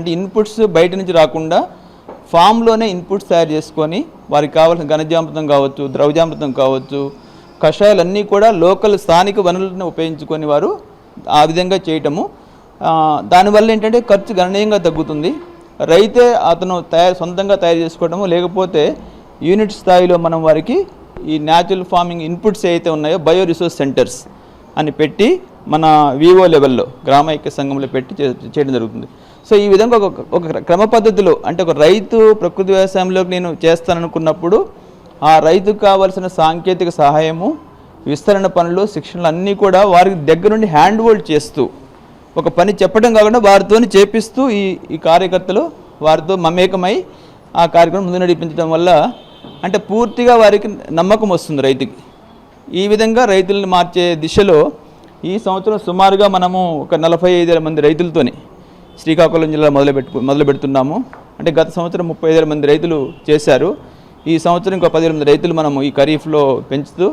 అంటే ఇన్పుట్స్ బయట నుంచి రాకుండా ఫామ్లోనే ఇన్పుట్స్ తయారు చేసుకొని వారికి కావాల్సిన ఘనజామృతం కావచ్చు ద్రవజామృతం కావచ్చు కషాయాలన్నీ కూడా లోకల్ స్థానిక వనరులను ఉపయోగించుకొని వారు ఆ విధంగా చేయటము. దానివల్ల ఏంటంటే ఖర్చు గణనీయంగా తగ్గుతుంది. రైతే అతను తయారు సొంతంగా తయారు చేసుకోవడము లేకపోతే యూనిట్ స్థాయిలో మనం వారికి ఈ న్యాచురల్ ఫార్మింగ్ ఇన్పుట్స్ ఏవైతే ఉన్నాయో బయో రిసోర్స్ సెంటర్స్ అని పెట్టి మన వివో లెవెల్లో గ్రామ ఐక్య సంఘంలో పెట్టి చేయడం జరుగుతుంది. సో ఈ విధంగా ఒక ఒక క్రమ పద్ధతిలో అంటే ఒక రైతు ప్రకృతి వ్యవసాయంలోకి నేను చేస్తాననుకున్నప్పుడు ఆ రైతుకు కావాల్సిన సాంకేతిక సహాయము విస్తరణ పనులు శిక్షణలు అన్నీ కూడా వారికి దగ్గర నుండి హ్యాండ్ హోల్డ్ చేస్తూ ఒక పని చెప్పడం కాకుండా వారితో చేపిస్తూ ఈ ఈ కార్యకర్తలు వారితో మమేకమై ఆ కార్యక్రమం ముందు నడిపించడం వల్ల అంటే పూర్తిగా వారికి నమ్మకం వస్తుంది రైతుకి. ఈ విధంగా రైతులను మార్చే దిశలో ఈ సంవత్సరం సుమారుగా మనము ఒక నలభై ఐదు వేల మంది రైతులతోని శ్రీకాకుళం జిల్లా మొదలు పెట్టు మొదలు పెడుతున్నాము. అంటే గత సంవత్సరం ముప్పై ఐదు వేల మంది రైతులు చేశారు. ఈ సంవత్సరం ఇంకో పదివేల మంది రైతులు మనము ఈ ఖరీఫ్లో పెంచుతూ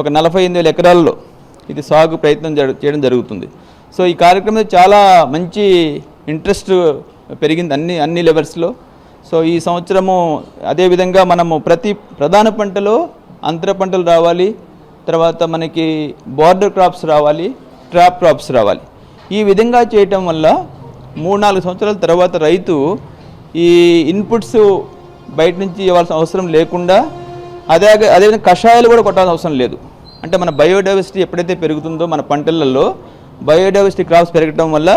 ఒక నలభై ఎనిమిది వేల ఎకరాల్లో ఇది సాగు ప్రయత్నం చేయడం జరుగుతుంది. సో ఈ కార్యక్రమం చాలా మంచి ఇంట్రెస్ట్ పెరిగింది అన్ని అన్ని లెవెల్స్లో. సో ఈ సంవత్సరము అదేవిధంగా మనము ప్రతి ప్రధాన పంటలో అంతర పంటలు రావాలి. తర్వాత మనకి బార్డర్ క్రాప్స్ రావాలి ట్రాప్ క్రాప్స్ రావాలి. ఈ విధంగా చేయటం వల్ల మూడు నాలుగు సంవత్సరాల తర్వాత రైతు ఈ ఇన్పుట్స్ బయట నుంచి ఇవ్వాల్సిన అవసరం లేకుండా అదే అదేవిధంగా కషాయాలు కూడా కొట్టాల్సిన అవసరం లేదు. అంటే మన బయోడైవర్సిటీ ఎప్పుడైతే పెరుగుతుందో మన పంటలలో బయోడైవర్సిటీ క్రాప్స్ పెరగడం వల్ల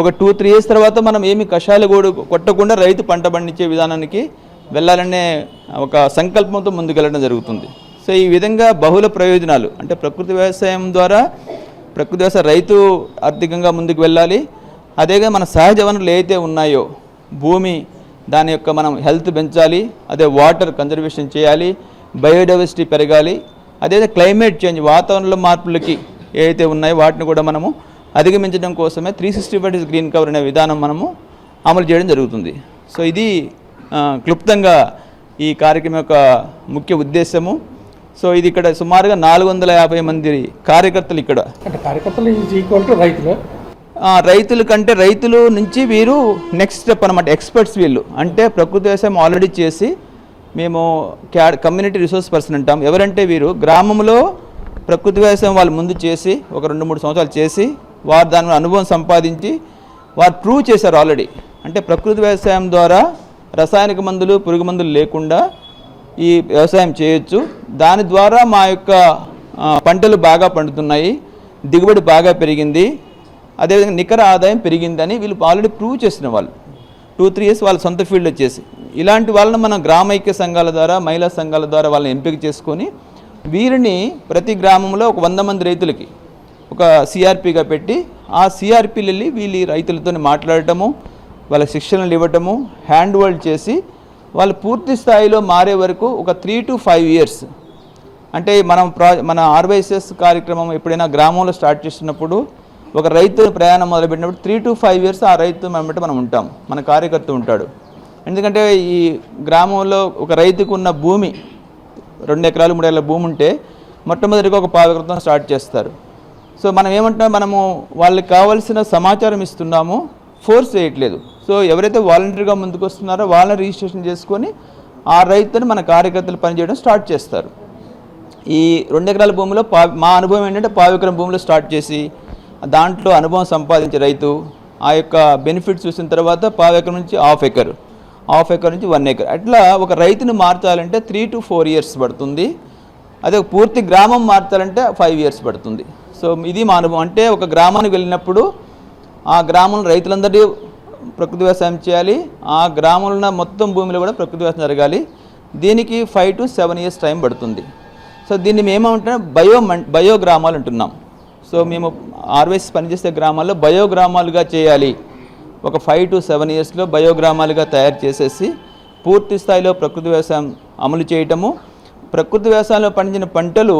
ఒక టూ త్రీ ఇయర్స్ తర్వాత మనం ఏమి కషాయాలు కూడా కొట్టకుండా రైతు పంట పండించే విధానానికి వెళ్ళాలనే ఒక సంకల్పంతో ముందుకెళ్ళడం జరుగుతుంది. సో ఈ విధంగా బహుళ ప్రయోజనాలు అంటే ప్రకృతి వ్యవసాయం ద్వారా ప్రకృతి వ్యవసాయ రైతు ఆర్థికంగా ముందుకు వెళ్ళాలి. అదేగా మన సహజ వనరులు ఏవైతే ఉన్నాయో భూమి దాని యొక్క మనం హెల్త్ పెంచాలి అదే వాటర్ కన్జర్వేషన్ చేయాలి బయోడైవర్సిటీ పెరగాలి అదే క్లైమేట్ చేంజ్ వాతావరణంలో మార్పులకి ఏవైతే ఉన్నాయో వాటిని కూడా మనము అధిగమించడం కోసమే three sixty five days green cover అనే విధానం మనము అమలు చేయడం జరుగుతుంది. సో ఇది క్లుప్తంగా ఈ కార్యక్రమం యొక్క ముఖ్య ఉద్దేశము. సో ఇది ఇక్కడ సుమారుగా నాలుగు వందల యాభై మంది కార్యకర్తలు ఇక్కడ. అంటే కార్యకర్తలు ఈజ్ ఈక్వల్ టు రైతులు. రైతుల కంటే రైతులు నుంచి వీరు నెక్స్ట్ స్టెప్ అనమాట ఎక్స్పర్ట్స్ వీళ్ళు. అంటే ప్రకృతి వ్యవసాయం ఆల్రెడీ చేసి మేము క్యా కమ్యూనిటీ రిసోర్స్ పర్సన్ అంటాం. ఎవరంటే వీరు? గ్రామంలో ప్రకృతి వ్యవసాయం వాళ్ళు ముందు చేసి ఒక రెండు మూడు సంవత్సరాలు చేసి వారు దాని అనుభవం సంపాదించి వారు ప్రూవ్ చేశారు ఆల్రెడీ అంటే ప్రకృతి వ్యవసాయం ద్వారా రసాయనిక మందులు పురుగు మందులు లేకుండా ఈ వ్యవసాయం చేయొచ్చు. దాని ద్వారా మా యొక్క పంటలు బాగా పండుతున్నాయి. దిగుబడి బాగా పెరిగింది. అదేవిధంగా నికర ఆదాయం పెరిగిందని వీళ్ళు ఆల్రెడీ ప్రూవ్ చేసిన వాళ్ళు. టూ త్రీ ఇయర్స్ వాళ్ళ సొంత ఫీల్డ్లో చేసి ఇలాంటి వాళ్ళని మనం గ్రామైక్య సంఘాల ద్వారా మహిళా సంఘాల ద్వారా వాళ్ళని ఎంపిక చేసుకొని వీరిని ప్రతి గ్రామంలో ఒక వంద మంది రైతులకి ఒక సిఆర్పిగా పెట్టి ఆ సిఆర్పీలు వెళ్ళి వీళ్ళు రైతులతో మాట్లాడటము వాళ్ళ శిక్షణలు ఇవ్వటము హ్యాండ్ హోల్డ్ చేసి వాళ్ళు పూర్తి స్థాయిలో మారే వరకు ఒక త్రీ టు ఫైవ్ ఇయర్స్. అంటే మనం ప్రా మన ఆర్వైఎస్ఎస్ కార్యక్రమం ఎప్పుడైనా గ్రామంలో స్టార్ట్ చేసినప్పుడు ఒక రైతు ప్రయాణం మొదలుపెట్టినప్పుడు త్రీ టు ఫైవ్ ఇయర్స్ ఆ రైతు వెంబట మనం ఉంటాం. మన కార్యకర్త ఉంటాడు. ఎందుకంటే ఈ గ్రామంలో ఒక రైతుకు ఉన్న భూమి రెండు ఎకరాలు మూడు ఎకరాల భూమి ఉంటే మొట్టమొదటిగా ఒక పావు స్టార్ట్ చేస్తారు. సో మనం ఏమంటున్నాం మనము వాళ్ళకి కావాల్సిన సమాచారం ఇస్తున్నాము ఫోర్స్ చేయట్లేదు సో ఎవరైతే వాలంటీర్గా ముందుకు వస్తున్నారో వాళ్ళని రిజిస్ట్రేషన్ చేసుకొని ఆ రైతుని మన కార్యకర్తలు పనిచేయడం స్టార్ట్ చేస్తారు. ఈ రెండు ఎకరాల భూమిలో పా మా అనుభవం ఏంటంటే పావు భూమిలో స్టార్ట్ చేసి దాంట్లో అనుభవం సంపాదించే రైతు ఆ యొక్క బెనిఫిట్ చూసిన తర్వాత పావు ఎకర్ నుంచి హాఫ్ ఎకర్ హాఫ్ ఎకర్ నుంచి వన్ ఎకర్. అట్లా ఒక రైతుని మార్చాలంటే త్రీ టు ఫోర్ ఇయర్స్ పడుతుంది. అదే పూర్తి గ్రామం మార్చాలంటే ఫైవ్ ఇయర్స్ పడుతుంది. సో ఇది మా అనుభవం. అంటే ఒక గ్రామానికి వెళ్ళినప్పుడు ఆ గ్రామంలో రైతులందరి ప్రకృతి వ్యవసాయం చేయాలి. ఆ గ్రామంలో ఉన్న మొత్తం భూమిలో కూడా ప్రకృతి వ్యవసాయం జరగాలి. దీనికి five to seven years time పడుతుంది. సో దీన్ని మేము బయో మం బయో గ్రామాలు అంటున్నాం. సో మేము ఆర్వేస్ పనిచేసే గ్రామాల్లో బయోగ్రామాలుగా చేయాలి. ఒక ఫైవ్ టు సెవెన్ ఇయర్స్లో బయోగ్రామాలుగా తయారు చేసేసి పూర్తి స్థాయిలో ప్రకృతి వ్యవసాయం అమలు చేయటము. ప్రకృతి వ్యవసాయంలో పండించిన పంటలు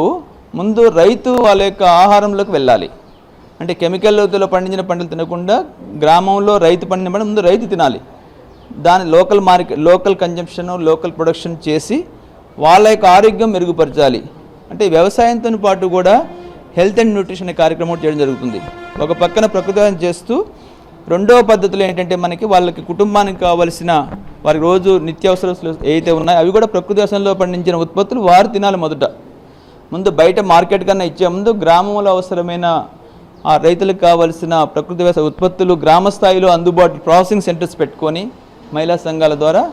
ముందు రైతు వాళ్ళ యొక్క ఆహారంలోకి వెళ్ళాలి. అంటే కెమికల్తో పండించిన పంటలు తినకుండా గ్రామంలో రైతు పండిన పంట ముందు రైతు తినాలి. దాని local market local consumption local production చేసి వాళ్ళ యొక్క ఆరోగ్యం మెరుగుపరచాలి. అంటే వ్యవసాయంతో పాటు కూడా హెల్త్ అండ్ న్యూట్రిషన్ అనే కార్యక్రమం చేయడం జరుగుతుంది. ఒక పక్కన ప్రకృతి చేస్తూ రెండవ పద్ధతిలో ఏంటంటే మనకి వాళ్ళకి కుటుంబానికి కావలసిన వారి రోజు నిత్యావసరాలు ఏవైతే ఉన్నాయో అవి కూడా ప్రకృతి వ్యవసాయంలో పండించిన ఉత్పత్తులు వారు తినాలి మొదట. ముందు బయట మార్కెట్ కన్నా ఇచ్చే ముందు గ్రామంలో అవసరమైన ఆ రైతులకు కావలసిన ప్రకృతి వ్యవసాయ ఉత్పత్తులు గ్రామ స్థాయిలో అందుబాటు ప్రాసెసింగ్ సెంటర్స్ పెట్టుకొని మహిళా సంఘాల ద్వారా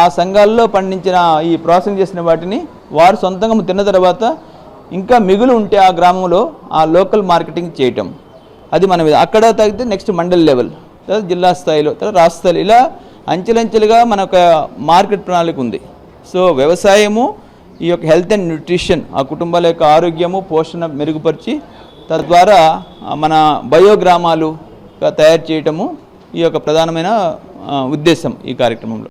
ఆ సంఘాల్లో పండించిన ఈ ప్రాసెసింగ్ చేసిన వాటిని వారు సొంతంగా తిన్న తర్వాత ఇంకా మిగులు ఉంటే ఆ గ్రామంలో ఆ లోకల్ మార్కెటింగ్ చేయటం. అది మనం అక్కడ తగ్గితే నెక్స్ట్ మండల్ లెవెల్ తర్వాత జిల్లా స్థాయిలో తర్వాత రాష్ట్ర స్థాయిలో. ఇలా అంచెలంచెలుగా మన ఒక మార్కెట్ ప్రణాళిక ఉంది. సో వ్యవసాయము ఈ యొక్క హెల్త్ అండ్ న్యూట్రిషన్ ఆ కుటుంబాల యొక్క ఆరోగ్యము పోషణ మెరుగుపరిచి తద్వారా మన బయోగ్రామాలు తయారు చేయటము ఈ యొక్క ప్రధానమైన ఉద్దేశం ఈ కార్యక్రమంలో.